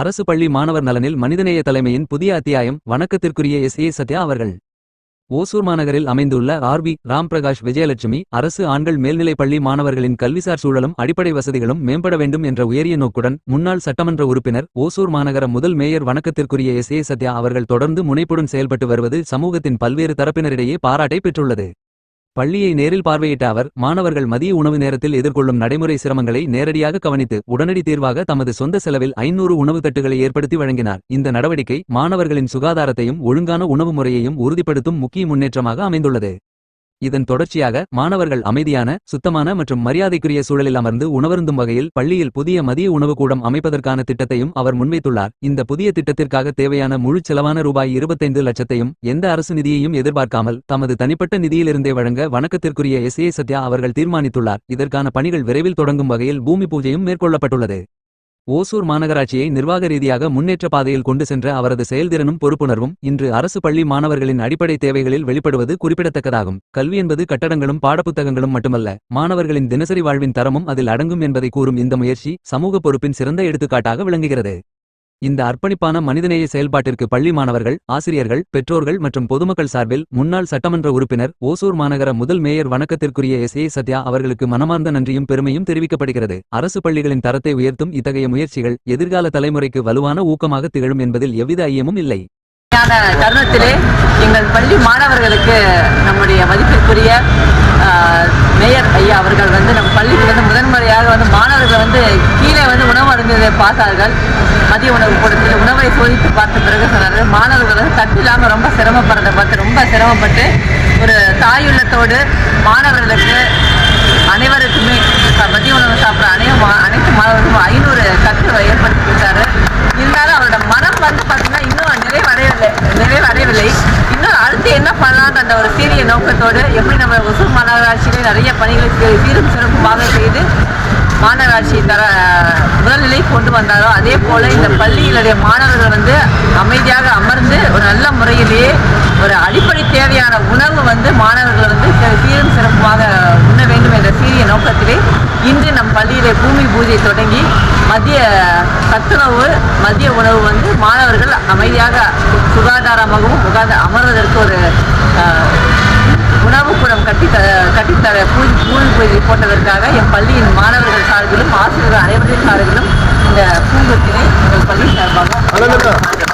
அரசு பள்ளி மாணவர் நலனில் மனிதநேய தலைமையின் புதிய அத்தியாயம் வணக்கத்திற்குரிய எஸ் ஏ சத்யா அவர்கள். ஓசூர் மாநகரில் அமைந்துள்ள ஆர்வி ராம் பிரகாஷ் விஜயலட்சுமி அரசு ஆண்கள் மேல்நிலைப் பள்ளி மாணவர்களின் கல்விசார் சூழலும் அடிப்படை வசதிகளும் மேம்பட வேண்டும் என்ற உயரிய நோக்குடன் முன்னாள் சட்டமன்ற உறுப்பினர் ஓசூர் மாநகர முதல் மேயர் வணக்கத்திற்குரிய எஸ் ஏ சத்யா அவர்கள் தொடர்ந்து முனைப்புடன் செயல்பட்டு வருவது சமூகத்தின் பல்வேறு தரப்பினரிடையே பாராட்டை பெற்றுள்ளது. பள்ளியை நேரில் பார்வையிட்ட அவர் மாணவர்கள் மதிய உணவு நேரத்தில் எதிர்கொள்ளும் நடைமுறை சிரமங்களை நேரடியாக கவனித்து உடனடி தீர்வாக தமது சொந்த செலவில் ஐநூறு உணவு தட்டுகளை ஏற்படுத்தி வழங்கினார். இந்த நடவடிக்கை மாணவர்களின் சுகாதாரத்தையும் ஒழுங்கான உணவு முறையையும் உறுதிப்படுத்தும் முக்கிய முன்னேற்றமாக அமைந்துள்ளது. இதன் தொடர்ச்சியாக மாணவர்கள் அமைதியான சுத்தமான மற்றும் மரியாதைக்குரிய சூழலில் அமர்ந்து உணவருந்தும் வகையில் பள்ளியில் புதிய மதிய உணவு கூடம் அமைப்பதற்கான திட்டத்தையும் அவர் முன்வைத்துள்ளார். இந்த புதிய திட்டத்திற்காக தேவையான முழு செலவான ரூபாய் இருபத்தைந்து லட்சத்தையும் எந்த அரசு நிதியையும் எதிர்பார்க்காமல் தமது தனிப்பட்ட நிதியிலிருந்தே வழங்க வணக்கத்திற்குரிய எஸ் ஏ சத்யா அவர்கள் தீர்மானித்துள்ளார். இதற்கான பணிகள் விரைவில் தொடங்கும் வகையில் பூமி பூஜையும் மேற்கொள்ளப்பட்டுள்ளது. ஓசூர் மாநகராட்சியை நிர்வாக ரீதியாக முன்னேற்ற பாதையில் கொண்டு சென்ற அவரது செயல்திறனும் பொறுப்புணர்வும் இன்று அரசு பள்ளி மாணவர்களின் அடிப்படை தேவைகளில் வெளிப்படுவது குறிப்பிடத்தக்கதாகும். கல்வி என்பது கட்டடங்களும் பாடப்புத்தகங்களும் மட்டுமல்ல மாணவர்களின் தினசரி வாழ்வின் தரமும் அதில் அடங்கும் என்பதை கூறும் இந்த முயற்சி சமூக பொறுப்பின் சிறந்த எடுத்துக்காட்டாக விளங்குகிறது. இந்த அர்ப்பணிப்பான மனிதநேய செயல்பாட்டிற்கு பள்ளி மாணவர்கள் ஆசிரியர்கள் பெற்றோர்கள் மற்றும் பொதுமக்கள் சார்பில் முன்னாள் சட்டமன்ற உறுப்பினர் ஓசூர் மாநகர முதல் மேயர் வணக்கத்திற்குரிய எஸ். ஏ. சத்யா அவர்களுக்கு மனமார்ந்த நன்றியும் பெருமையும் தெரிவிக்கப்படுகிறது. அரசு பள்ளிகளின் தரத்தை உயர்த்தும் இத்தகைய முயற்சிகள் எதிர்கால தலைமுறைக்கு வலுவான ஊக்கமாக திகழும் என்பதில் எவ்வித ஐயமும் இல்லை. தருணத்திலே எங்கள் பள்ளி மாணவர்களுக்கு நம்முடைய மதிப்பிற்குரிய மேயர் ஐயா அவர்கள் வந்து நம் பள்ளிக்கு வந்து முதன்முறையாக வந்து மாணவர்கள் வந்து கீழே உணவு பார்த்தார்கள். மதிய உணவு கூடத்தில் உணவை சோதித்து பார்த்த பிறகு சொன்னார்கள் மாணவர்கள் தட்டு இல்லாமல் ரொம்ப சிரமப்படுறதை பார்த்து ரொம்ப சிரமப்பட்டு ஒரு தாயுள்ளத்தோடு மாணவர்களுக்கு அனைவருக்குமே மதிய உணவு சாப்பிட்ற அனைவ அனைத்து மாணவர்களுக்கும் ஐநூறு கற்று ஏற்படுத்தி கொடுத்தாரு. இருந்தாலும் அவரோட மனம் வந்து பார்த்தீங்கன்னா இன்னும் நிறைவடையவில்லை நிறைவடையவில்லை. இன்னும் அடுத்து என்ன பண்ணலான்ற அந்த ஒரு சீரிய நோக்கத்தோடு எப்படி நம்ம ஒசூர் மாநகராட்சியிலே நிறைய பணிகளை சீரும் சீரும் சிறப்புமாக செய்து மாநகராட்சி தர முதல்நிலை கொண்டு வந்தாரோ அதே போல இந்த பள்ளியினுடைய மாணவர்கள் வந்து அமைதியாக அமர்ந்து ஒரு நல்ல முறையிலேயே ஒரு அடிப்படை தேவையான உணவு வந்து மாணவர்கள் வந்து சீரும் சிறப்புமாக உண்ண வேண்டும் என்ற சீரிய நோக்கத்திலே இன்று நம் பள்ளியிலே பூமி பூஜை தொடங்கி மதிய சத்துணவு மதிய உணவு வந்து மாணவர்கள் அமைதியாக சுகாதாரமாகவும் உட்கார்ந்து அமர்வதற்கு ஒரு கட்டி உணவு கூடம் கட்டித்த கட்டித்தர போட்டதற்காக என் பள்ளியின் மாணவர்கள் சார்பிலும் ஆசிரியர்கள் அனைவரின் சார்பிலும் இந்த பூங்கத்தினை எங்கள் பள்ளி சார்பாக